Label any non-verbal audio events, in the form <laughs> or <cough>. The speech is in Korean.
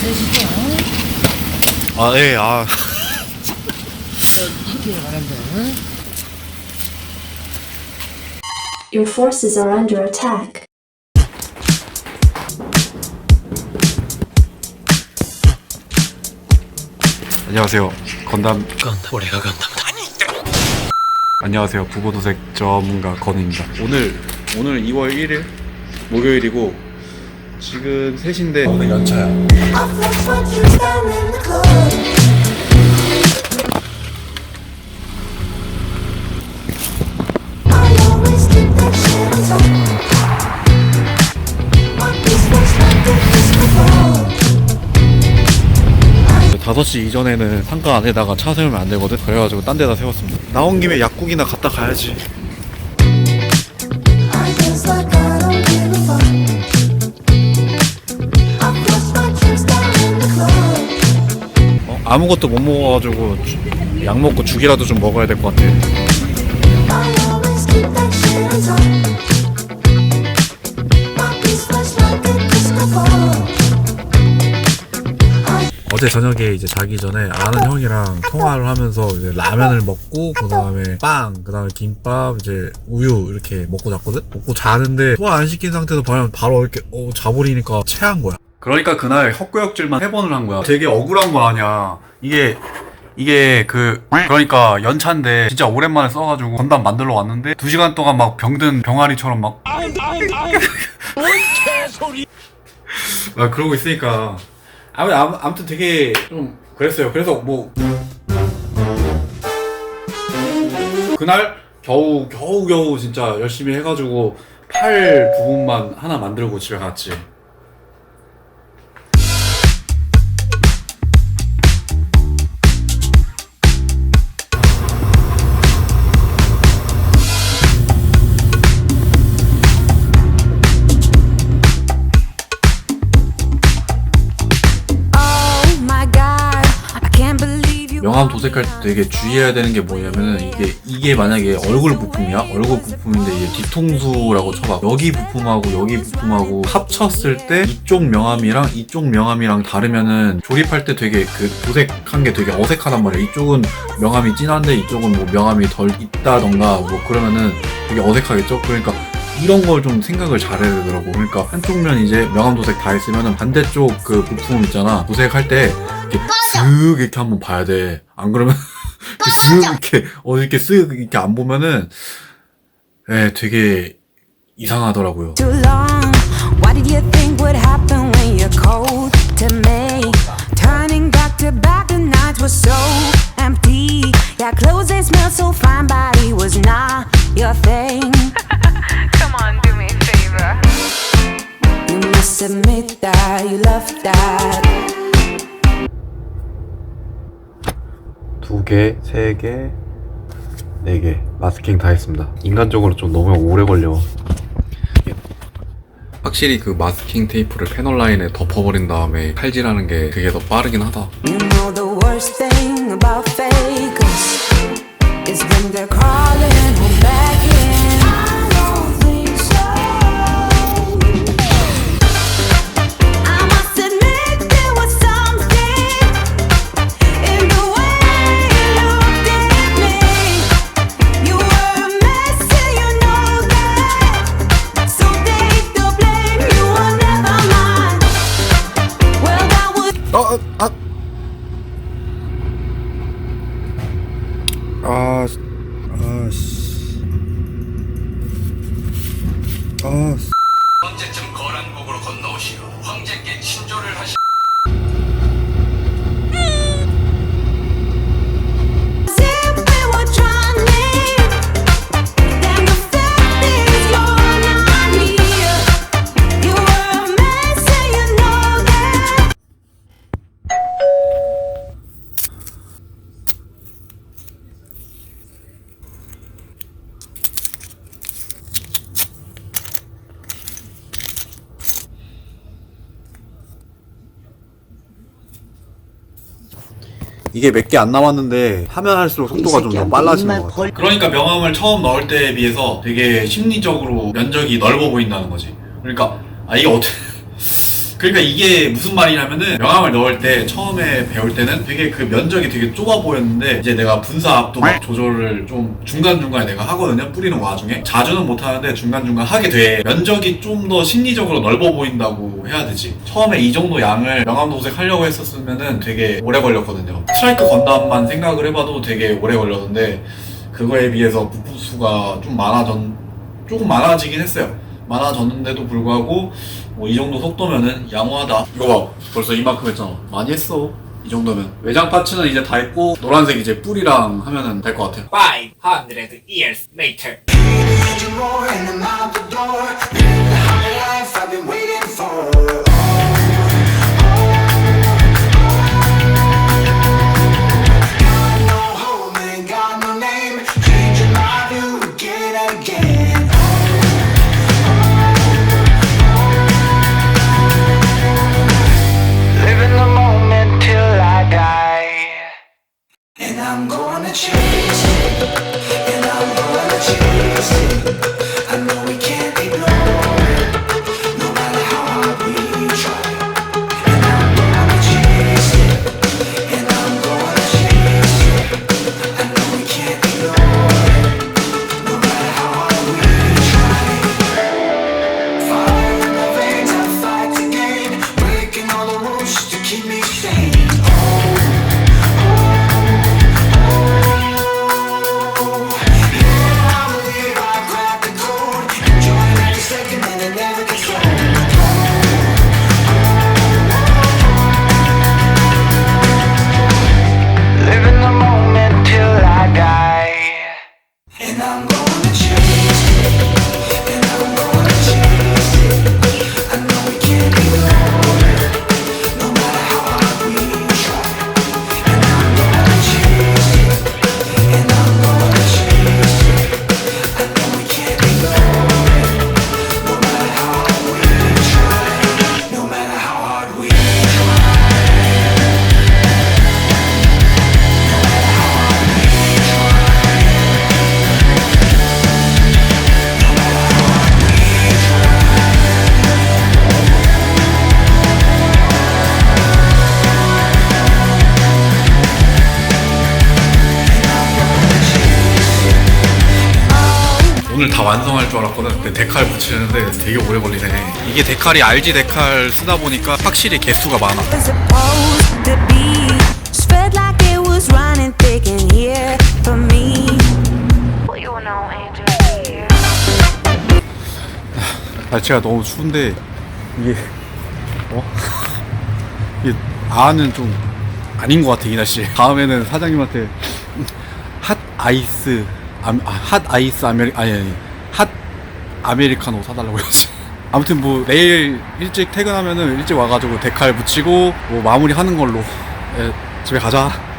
되시죠? 아, 예, 아. 여 forces are under attack. 안녕하세요. 건담. 건담. 오래가 건담. 안녕하세요. 부고도색 전문가 건입니다. 오늘 오늘 2월 1일 목요일이고 지금 3시인데, 오늘 연차야. 다섯 시 이전에는 상가 안에다가 차 세우면 안 되거든. 그래가지고 딴 데다 세웠습니다. 나온 김에 약국이나 갔다 가야지. 아무것도 못 먹어가지고 주- 약 먹고 죽이라도 좀 먹어야 될 것 같아. I always keep that shit on top. My beats flash like a disco ball. 어제 저녁에 이제 자기 전에 아는 형이랑 통화를 하면서 이제 라면을 먹고 그 다음에 빵, 그 다음에 김밥, 이제 우유 이렇게 먹고 잤거든? 먹고 자는데 소화 안 시킨 상태에서 바로, 바로 이렇게 어, 자버리니까 체한 거야. 그러니까 그날 헛구역질만 세 번을 한 거야. 되게 억울한 거 아니야. 이게 이게 그 그러니까 연차인데 진짜 오랜만에 써가지고 건담 만들러 왔는데 두 시간 동안 막 병든 병아리처럼 막 <laughs> 막 그러고 있으니까 아무 아무- 아무튼 되게 좀 그랬어요. 그래서 뭐 그날 겨우 겨우 겨우 진짜 열심히 해가지고 팔 부분만 하나 만들고 집에 갔지. 명함 도색할 때 되게 주의해야 되는 게 뭐냐면은 이게 이게 만약에 얼굴 부품이야? 얼굴 부품인데 이게 뒤통수라고 쳐봐. 여기 부품하고 여기 부품하고 합쳤을 때 이쪽 명함이랑 이쪽 명함이랑 다르면은 조립할 때 되게 그 도색한 게 되게 어색하단 말이야. 이쪽은 명함이 진한데 이쪽은 뭐 명함이 덜 있다던가 뭐 그러면은 되게 어색하겠죠? 그러니까 이런 걸 좀 생각을 잘해야 되더라고. 그러니까 한쪽 면 이제 명암 도색 다 했으면은 반대쪽 그 부품 있잖아. 도색할 때 이렇게 쓱 이렇게 한번 봐야 돼. 안 그러면 <laughs> 이렇게 쓱 이렇게 어 이렇게 쓱 이렇게 안 보면은 예 되게 이상하더라고요. 개, 세 개, 네 개. 마스킹 다 했습니다. 인간적으로 좀 너무 오래 걸려. 확실히 그 마스킹 테이프를 패널 라인에 덮어버린 다음에 칼질하는 게 그게 더 빠르긴 하다. You know 아, 아, 씨. 아, 이게 몇 개 안 남았는데 하면 할수록 속도가 좀 더 빨라지는 것 같아. 그러니까 명함을 처음 넣을 때에 비해서 되게 심리적으로 면적이 넓어 보인다는 거지. 그러니까 아 이게 어떻게 <laughs> 그러니까 이게 무슨 말이냐면은 명암을 넣을 때 처음에 배울 때는 되게 그 면적이 되게 좁아 보였는데 이제 내가 분사 압도 막 조절을 좀 중간중간에 내가 하거든요 뿌리는 와중에 자주는 못하는데 중간중간 하게 돼 면적이 좀 더 심리적으로 넓어 보인다고 해야 되지 처음에 이 정도 양을 명암 도색 하려고 했었으면은 되게 오래 걸렸거든요 스트라이크 건담만 생각을 해봐도 되게 오래 걸렸는데 그거에 비해서 부품 수가 좀 많아졌 조금 많아지긴 했어요. 많아졌는데도 불구하고 뭐 이 정도 속도면은 양호하다. 이거 봐, 벌써 이만큼 했잖아. 많이 했어. 이 정도면 외장 파츠는 이제 다 했고 노란색 이제 뿔이랑 하면은 될 것 같아요. 500 years later. 다 완성할 줄 알았거든. 근데 데칼 붙이는데 되게 오래 걸리네. 이게 데칼이 RG 데칼 쓰다 보니까 확실히 개수가 많아. was supposed to be. Just felt like it was running thick in here for me. Well, you know, Angel here. 날씨가 너무 추운데 이게 어? 이게 아는 좀 아닌 것 같아 이 날씨. 다음에는 사장님한테 핫 아이스 아, 아, 핫 아이스 아메리 아니 아니 핫 아메리카노 사달라고 했지. <laughs> 아무튼 뭐 내일 일찍 퇴근하면은 일찍 와가지고 데칼 붙이고 뭐 마무리 하는 걸로 예, 집에 가자.